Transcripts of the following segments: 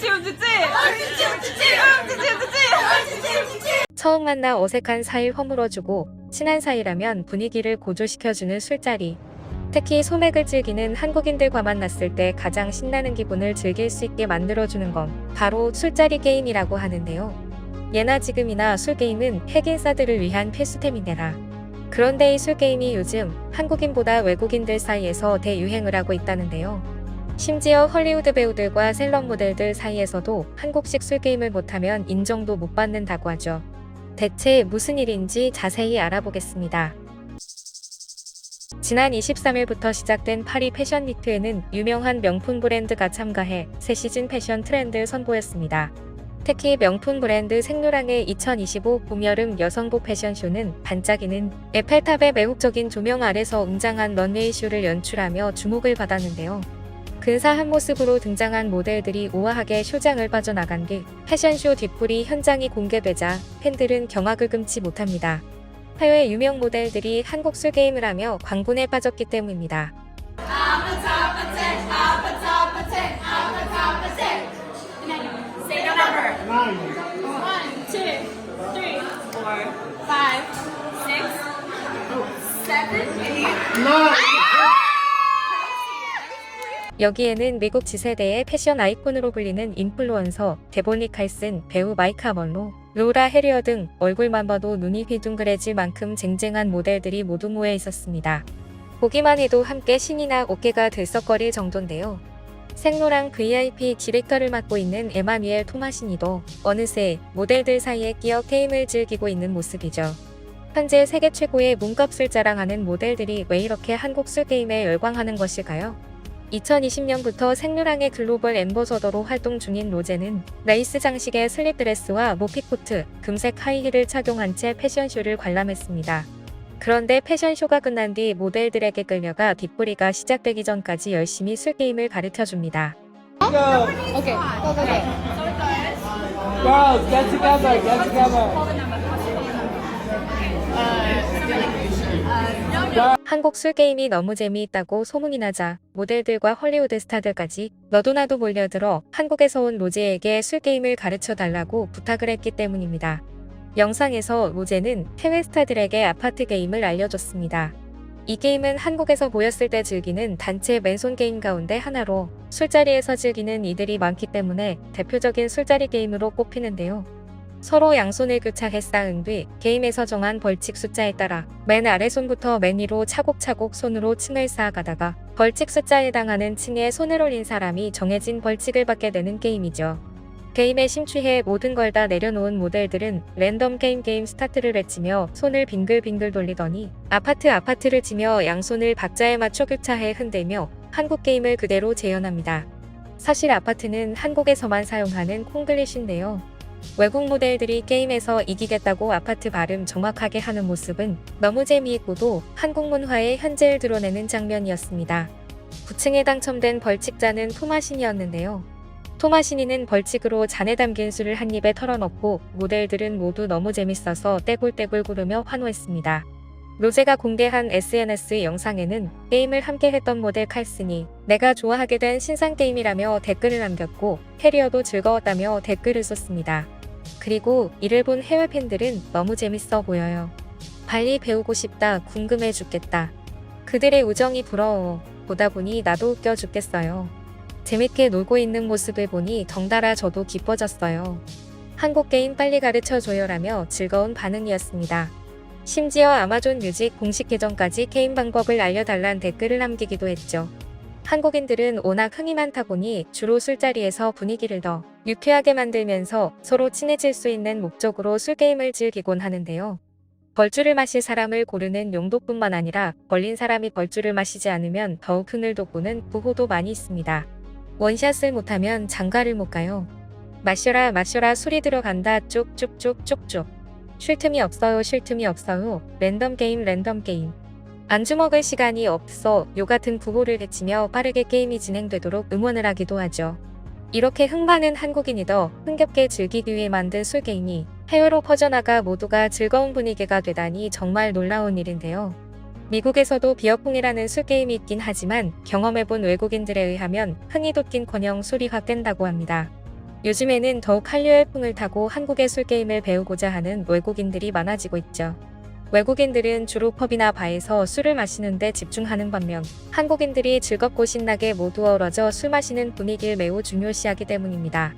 우찌찌 우찌찌 우찌찌 우찌찌 우찌찌 처음 만나 어색한 사이 허물어주고 친한 사이라면 분위기를 고조시켜주는 술자리. 특히 소맥을 즐기는 한국인들과 만났을 때 가장 신나는 기분을 즐길 수 있게 만들어주는 건 바로 술자리 게임이라고 하는데요. 예나 지금이나 술게임은 핵인싸들을 위한 필수템인데라. 그런데 이 술게임이 요즘 한국인보다 외국인들 사이에서 대유행을 하고 있다는데요. 심지어 헐리우드 배우들과 셀럽 모델들 사이에서도 한국식 술게임을 못하면 인정도 못 받는다고 하죠. 대체 무슨 일인지 자세히 알아보겠습니다. 지난 23일부터 시작된 파리 패션 위크에는 유명한 명품 브랜드가 참가해 새 시즌 패션 트렌드를 선보였습니다. 특히 명품 브랜드 생로랑의 2025 봄여름 여성복 패션쇼는 반짝이는 에펠탑의 매혹적인 조명 아래서 웅장한 런웨이 쇼를 연출하며 주목을 받았는데요. 근사한 모습으로 등장한 모델들이 우아하게 쇼장을 빠져나간 뒤 패션쇼 뒷불이 현장이 공개되자 팬들은 경악을 금치 못합니다. 해외 유명 모델들이 한국 술 게임을 하며 광분에 빠졌기 때문입니다. 여기에는 미국 지세대의 패션 아이콘으로 불리는 인플루언서 데보니 칼슨, 배우 마이카 먼로, 로라 해리어 등 얼굴만 봐도 눈이 휘둥그레질 만큼 쟁쟁한 모델들이 모두 모여 있었습니다. 보기만 해도 함께 신이나 어깨가 들썩거릴 정도인데요. 생로랑 VIP 디렉터를 맡고 있는 에마미엘 토마시니도 어느새 모델들 사이에 끼어 게임을 즐기고 있는 모습이죠. 현재 세계 최고의 몸값을 자랑하는 모델들이 왜 이렇게 한국 술 게임에 열광하는 것일까요? 2020년부터 생류랑의 글로벌 엠버서더로 활동 중인 로제는 레이스 장식의 슬립 드레스와 모피코트, 금색 하이힐을 착용한 채 패션쇼를 관람했습니다. 그런데 패션쇼가 끝난 뒤 모델들에게 끌려가 뒷부리가 시작되기 전까지 열심히 술게임을 가르쳐줍니다. Okay, go, go, go. Girls, get together, get together. 한국 술 게임이 너무 재미있다고 소문이 나자 모델들과 헐리우드 스타들까지 너도 나도 몰려들어 한국에서 온 로제에게 술 게임을 가르쳐 달라고 부탁을 했기 때문입니다. 영상에서 로제는 해외 스타들에게 아파트 게임을 알려줬습니다. 이 게임은 한국에서 모였을 때 즐기는 단체 맨손 게임 가운데 하나로 술자리에서 즐기는 이들이 많기 때문에 대표적인 술자리 게임으로 꼽히는데요. 서로 양손을 교차해 쌓은 뒤 게임에서 정한 벌칙 숫자에 따라 맨 아래손부터 맨 위로 차곡차곡 손으로 층을 쌓아가다가 벌칙 숫자에 해당하는 층에 손을 올린 사람이 정해진 벌칙을 받게 되는 게임이죠. 게임에 심취해 모든 걸 다 내려놓은 모델들은 랜덤 게임 게임 스타트를 외치며 손을 빙글빙글 돌리더니 아파트 아파트를 치며 양손을 박자에 맞춰 교차해 흔들며 한국 게임을 그대로 재현합니다. 사실 아파트는 한국에서만 사용하는 콩글리시인데요. 외국 모델들이 게임에서 이기겠다고 아파트 발음 정확하게 하는 모습은 너무 재미있고도 한국 문화의 현재를 드러내는 장면이었습니다. 9층에 당첨된 벌칙자는 토마신이었는데요. 토마신이는 벌칙으로 잔에 담긴 술을 한 입에 털어넣고 모델들은 모두 너무 재밌어서 떼굴떼굴 구르며 환호했습니다. 로제가 공개한 SNS 영상에는 게임을 함께 했던 모델 칼슨이 내가 좋아하게 된 신상 게임이라며 댓글을 남겼고 해리어도 즐거웠다며 댓글을 썼습니다. 그리고 이를 본 해외 팬들은 너무 재밌어 보여요. 빨리 배우고 싶다, 궁금해 죽겠다. 그들의 우정이 부러워. 보다 보니 나도 웃겨 죽겠어요. 재밌게 놀고 있는 모습을 보니 덩달아 저도 기뻐졌어요. 한국 게임 빨리 가르쳐 줘요라며 즐거운 반응이었습니다. 심지어 아마존 뮤직 공식 계정까지 게임 방법을 알려달란 댓글을 남기기도 했죠. 한국인들은 워낙 흥이 많다 보니 주로 술자리에서 분위기를 더 유쾌하게 만들면서 서로 친해질 수 있는 목적으로 술게임을 즐기곤 하는데요. 벌주를 마실 사람을 고르는 용도뿐만 아니라 걸린 사람이 벌주를 마시지 않으면 더욱 흥을 돋구는 부호도 많이 있습니다. 원샷을 못하면 장가를 못 가요. 마셔라 마셔라 술이 들어간다 쭉쭉쭉 쭉쭉. 쉴 틈이 없어요 쉴 틈이 없어요. 랜덤 게임 랜덤 게임. 안주 먹을 시간이 없어 요 같은 구호를 외치며 빠르게 게임이 진행되도록 응원을 하기도 하죠. 이렇게 흥많은 한국인이 더 흥겹게 즐기기 위해 만든 술게임이 해외로 퍼져나가 모두가 즐거운 분위기가 되다니 정말 놀라운 일인데요. 미국에서도 비어풍이라는 술게임이 있긴 하지만 경험해본 외국인들에 의하면 흥이 돋긴커녕 술이 확 깬다고 합니다. 요즘에는 더욱 한류 열풍을 타고 한국의 술게임을 배우고자 하는 외국인들이 많아지고 있죠. 외국인들은 주로 펍이나 바에서 술을 마시는데 집중하는 반면 한국인들이 즐겁고 신나게 모두 어우러져 술 마시는 분위기를 매우 중요시하기 때문입니다.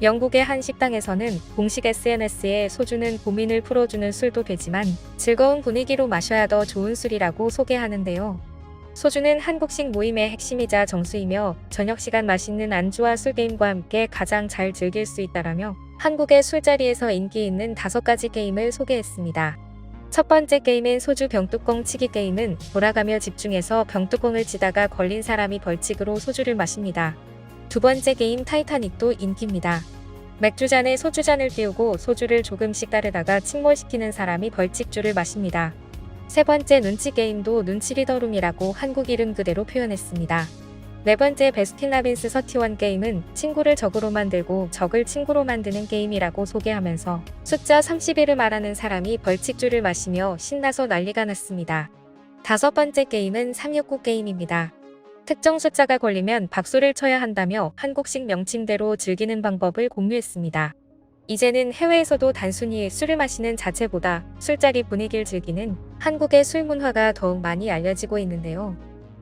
영국의 한 식당에서는 공식 SNS에 소주는 고민을 풀어주는 술도 되지만 즐거운 분위기로 마셔야 더 좋은 술이라고 소개하는데요. 소주는 한국식 모임의 핵심이자 정수이며 저녁 시간 맛있는 안주와 술게임과 함께 가장 잘 즐길 수 있다라며 한국의 술자리에서 인기 있는 다섯 가지 게임을 소개했습니다. 첫 번째 게임은 소주 병뚜껑 치기 게임은 돌아가며 집중해서 병뚜껑을 치다가 걸린 사람이 벌칙으로 소주를 마십니다. 두 번째 게임 타이타닉도 인기입니다. 맥주잔에 소주잔을 띄우고 소주를 조금씩 따르다가 침몰시키는 사람이 벌칙주를 마십니다. 세 번째 눈치 게임도 눈치 리더룸이라고 한국 이름 그대로 표현했습니다. 네 번째 베스킨라빈스 서티원 게임은 친구를 적으로 만들고 적을 친구로 만드는 게임이라고 소개하면서 숫자 31을 말하는 사람이 벌칙주를 마시며 신나서 난리가 났습니다. 다섯 번째 게임은 369 게임입니다. 특정 숫자가 걸리면 박수를 쳐야 한다며 한국식 명칭대로 즐기는 방법을 공유했습니다. 이제는 해외에서도 단순히 술을 마시는 자체보다 술자리 분위기를 즐기는 한국의 술 문화가 더욱 많이 알려지고 있는데요.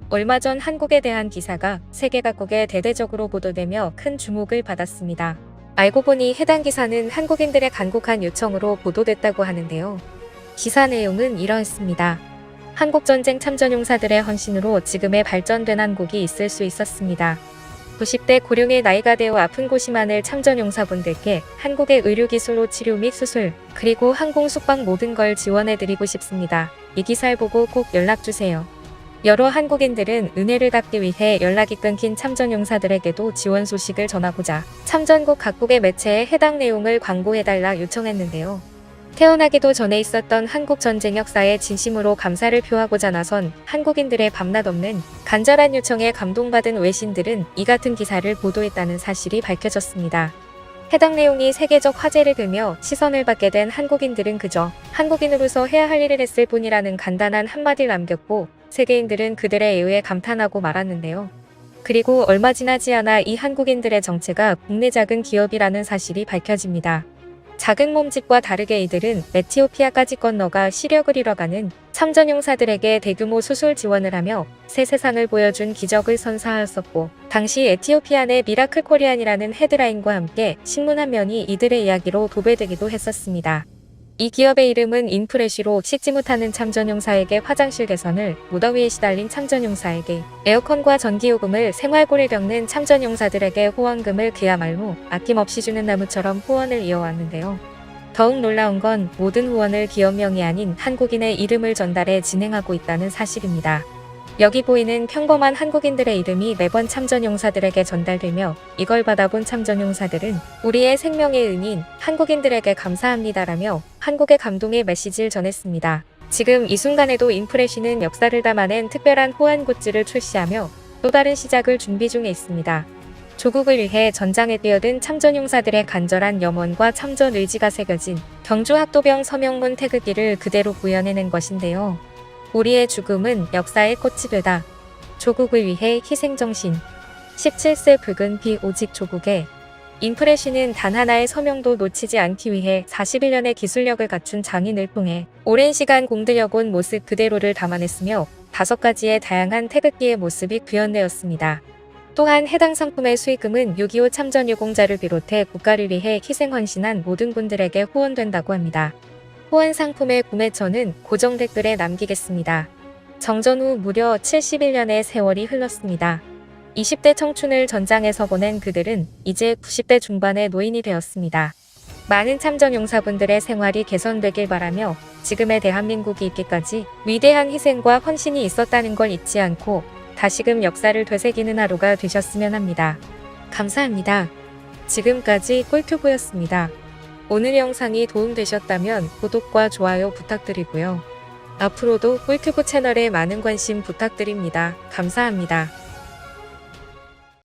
얼마 전 한국에 대한 기사가 세계 각국에 대대적으로 보도되며 큰 주목을 받았습니다. 알고 보니 해당 기사는 한국인들의 간곡한 요청으로 보도됐다고 하는데요. 기사 내용은 이러했습니다. 한국전쟁 참전용사들의 헌신으로 지금의 발전된 한국이 있을 수 있었습니다. 90대 고령의 나이가 되어 아픈 곳이 많을 참전용사분들께 한국의 의료기술로 치료 및 수술, 그리고 항공 숙박 모든 걸 지원해드리고 싶습니다. 이 기사를 보고 꼭 연락주세요. 여러 한국인들은 은혜를 갚기 위해 연락이 끊긴 참전용사들에게도 지원 소식을 전하고자 참전국 각국의 매체에 해당 내용을 광고해달라 요청했는데요. 태어나기도 전에 있었던 한국 전쟁 역사에 진심으로 감사를 표하고자 나선 한국인들의 밤낮 없는 간절한 요청에 감동받은 외신들은 이 같은 기사를 보도했다는 사실이 밝혀졌습니다. 해당 내용이 세계적 화제를 들며 시선을 받게 된 한국인들은 그저 한국인으로서 해야 할 일을 했을 뿐이라는 간단한 한마디를 남겼고 세계인들은 그들의 애의에 감탄하고 말았는데요. 그리고 얼마 지나지 않아 이 한국인들의 정체가 국내 작은 기업이라는 사실이 밝혀집니다. 작은 몸집과 다르게 이들은 에티오피아까지 건너가 시력을 잃어가는 참전용사들에게 대규모 수술 지원을 하며 새 세상을 보여준 기적을 선사하였었고 당시 에티오피아 내 미라클 코리안이라는 헤드라인과 함께 신문 한 면이 이들의 이야기로 도배되기도 했었습니다. 이 기업의 이름은 인프레시로 씻지 못하는 참전용사에게 화장실 개선을, 무더위에 시달린 참전용사에게 에어컨과 전기요금을 생활고를 겪는 참전용사들에게 후원금을 그야말로 아낌없이 주는 나무처럼 후원을 이어왔는데요. 더욱 놀라운 건 모든 후원을 기업명이 아닌 한국인의 이름을 전달해 진행하고 있다는 사실입니다. 여기 보이는 평범한 한국인들의 이름이 매번 참전용사들에게 전달되며 이걸 받아본 참전용사들은 우리의 생명의 은인 한국인들에게 감사합니다라며 한국의 감동의 메시지를 전했습니다. 지금 이 순간에도 인프레시는 역사를 담아낸 특별한 호환 굿즈를 출시하며 또 다른 시작을 준비 중에 있습니다. 조국을 위해 전장에 뛰어든 참전용사들의 간절한 염원과 참전 의지가 새겨진 경주 학도병 서명문 태극기를 그대로 구현해낸 것인데요. 우리의 죽음은 역사의 꽃이 되다. 조국을 위해 희생정신. 17세 붉은 비 오직 조국에 인프레시는 단 하나의 서명도 놓치지 않기 위해 41년의 기술력을 갖춘 장인을 통해 오랜 시간 공들여온 모습 그대로를 담아냈으며 다섯 가지의 다양한 태극기의 모습이 구현되었습니다. 또한 해당 상품의 수익금은 6.25 참전 유공자를 비롯해 국가를 위해 희생 헌신한 모든 분들에게 후원된다고 합니다. 후원 상품의 구매처는 고정 댓글에 남기겠습니다. 정전 후 무려 71년의 세월이 흘렀습니다. 20대 청춘을 전장에서 보낸 그들은 이제 90대 중반의 노인이 되었습니다. 많은 참전 용사분들의 생활이 개선되길 바라며 지금의 대한민국이 있기까지 위대한 희생과 헌신이 있었다는 걸 잊지 않고 다시금 역사를 되새기는 하루가 되셨으면 합니다. 감사합니다. 지금까지 꿀튜브였습니다. 오늘 영상이 도움되셨다면 구독과 좋아요 부탁드리고요. 앞으로도 꿀튜브 채널에 많은 관심 부탁드립니다. 감사합니다.